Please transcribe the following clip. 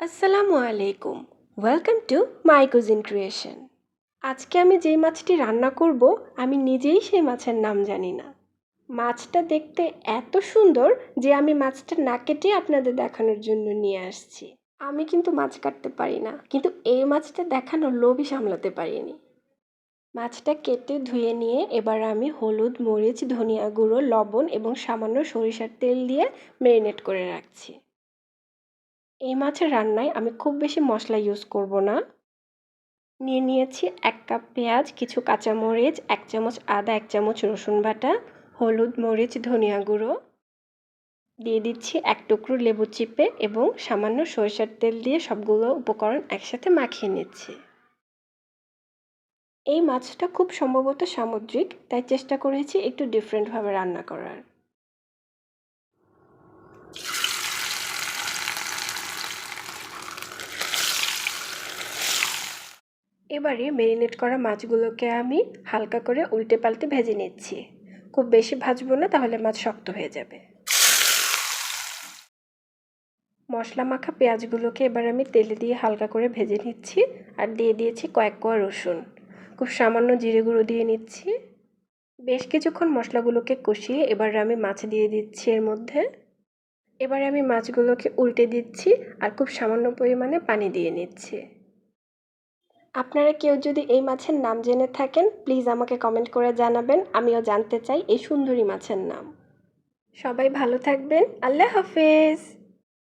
আসসালামু আলাইকুম। Welcome to my cuisine creation আজকে আমি যেই মাছটি রান্না করব, আমি নিজেই সেই মাছের নাম জানি না। মাছটা দেখতে এত সুন্দর যে আমি মাছটা না কেটে আপনাদের দেখানোর জন্য নিয়ে আসছি। আমি কিন্তু মাছ কাটতে পারি না, কিন্তু এই মাছটা দেখানোর লোভই সামলাতে পারিনি। মাছটা কেটে ধুয়ে নিয়ে এবার আমি হলুদ, মরিচ, ধনিয়া গুঁড়ো, লবণ এবং সামান্য সরিষার তেল দিয়ে ম্যারিনেট করে রাখছি। এই মাছের রান্নায় আমি খুব বেশি মশলা ইউজ করব না। নিয়ে নিয়েছি এক কাপ পেঁয়াজ, কিছু কাঁচামরিচ, এক চামচ আদা, এক চামচ রসুন বাটা, হলুদ মরিচ, ধনিয়া গুঁড়ো। দিয়ে দিচ্ছি এক টুকরো লেবু চিপে এবং সামান্য সরিষার তেল দিয়ে সবগুলো উপকরণ একসাথে মাখিয়ে নিচ্ছি। এই মাছটা খুব সম্ভবত সামুদ্রিক, তাই চেষ্টা করেছি একটু ডিফারেন্টভাবে রান্না করার। এবারে মেরিনেট করা মাছগুলোকে আমি হালকা করে উল্টে পাল্টে ভেজে নিচ্ছি। খুব বেশি ভাজবো না, তাহলে মাছ শক্ত হয়ে যাবে। মশলা মাখা পেঁয়াজগুলোকে এবার আমি তেলে দিয়ে হালকা করে ভেজে নিচ্ছি আর দিয়ে দিয়েছি কয়েক কোয়া রসুন। খুব সামান্য জিরে গুঁড়ো দিয়ে নিচ্ছি। বেশ কিছুক্ষণ মশলাগুলোকে কষিয়ে এবার আমি মাছ দিয়ে দিচ্ছি এর মধ্যে। এবারে আমি মাছগুলোকে উল্টে দিচ্ছি আর খুব সামান্য পরিমাণে পানি দিয়ে নিচ্ছি। আপনারা কেউ যদি এই মাছের নাম জেনে থাকেন প্লিজ আমাকে কমেন্ট করে জানাবেন। আমিও জানতে চাই এই সুন্দরী মাছের নাম। সবাই ভালো থাকবেন। আল্লাহ হাফেজ।